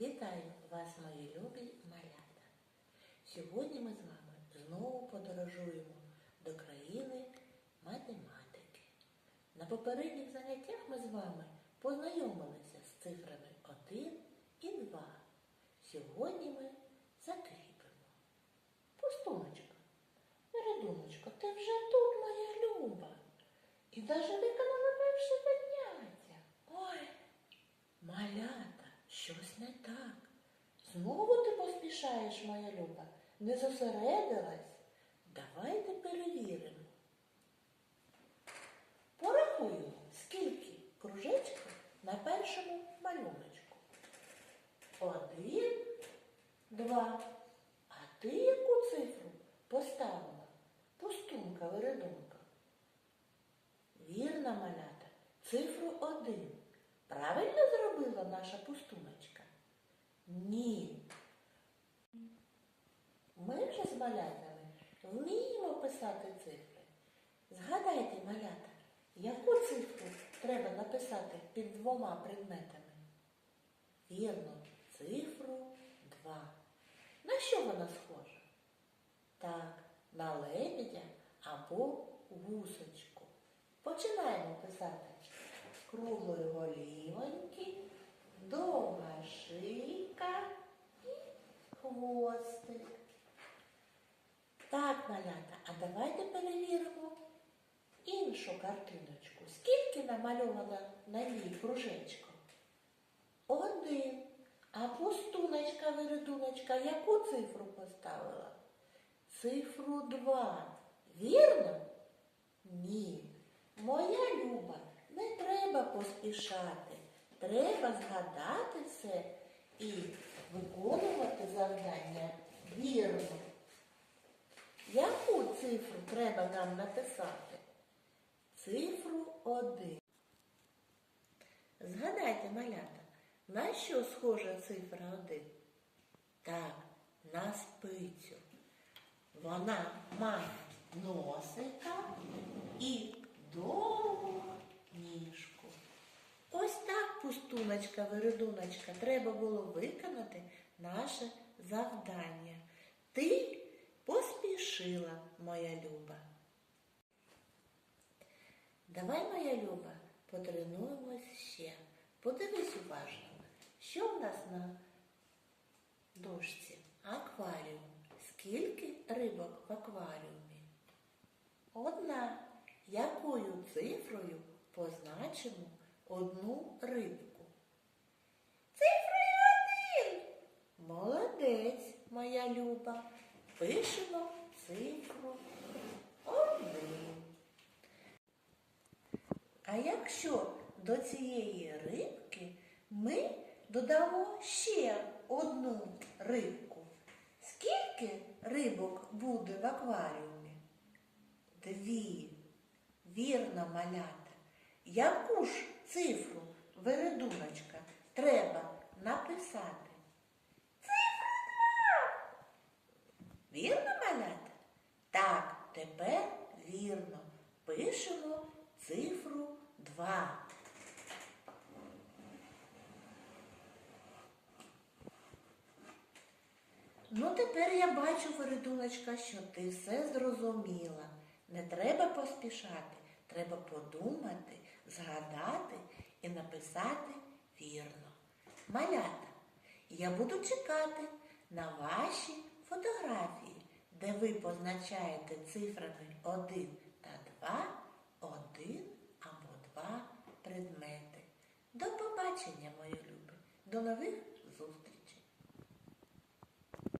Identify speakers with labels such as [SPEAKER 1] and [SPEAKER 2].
[SPEAKER 1] Вітаю вас, мої любі малята! Сьогодні ми з вами знову подорожуємо до країни математики. На попередніх заняттях ми з вами познайомилися з цифрами 1 і 2. Сьогодні ми закріпимо. Пустуночка, Вередуночко, ти вже тут, моя люба. І даже не так. Знову ти поспішаєш, моя люба, не зосередилась. Давайте перевіримо. Порахуємо, скільки кружечків на першому малюночку. Один, два. А ти яку цифру поставила? Пустунка, вередунка. Вірна малята, цифру один. Правильно зробила наша пустуночка? Ні. Ми вже з малятами вміємо писати цифри. Згадайте, малята, яку цифру треба написати під двома предметами? Вірно, цифру 2. На що вона схожа? Так, на лебедя або гусочку. Починаємо писати. Круглої голівоньки, довга шийка і хвостик. Так, малята, а давайте перевіримо іншу картиночку. Скільки намальовано на ній кружечко? Один. А пустуночка, вередуночка, яку цифру поставила? Цифру два. Вірно? Ні. Моя люба, не треба поспішати. Треба згадати все і виконувати завдання вірно. Яку цифру треба нам написати? Цифру один. Згадайте, малята, на що схожа цифра один? Так, на спицю. Вона має носика і довгу ніжку. Ось так, пустуночка, вередуночка, треба було виконати наше завдання. Ти поспішила, моя люба. Давай, моя люба, потренуємось ще. Подивись уважно, що в нас на дошці? Акваріум. Скільки рибок в акваріумі? Одна. Якою цифрою позначимо одну рибку? Цифрою один. Молодець, моя люба. Пишемо цифру один. А якщо до цієї рибки ми додамо ще одну рибку, скільки рибок буде в акваріумі? Дві. Вірно, малята. Яку ж цифру, вередуночка, треба написати? Цифру два. Вірно, малята? Так, тепер вірно. Пишемо цифру 2. Ну, тепер я бачу, Вередуночка, що ти все зрозуміла. Не треба поспішати, треба подумати, згадати і написати вірно. Малята, я буду чекати на ваші фотографії, де ви позначаєте цифрами 1 та 2 один або два предмети. До побачення, мої любі. До нових зустрічей!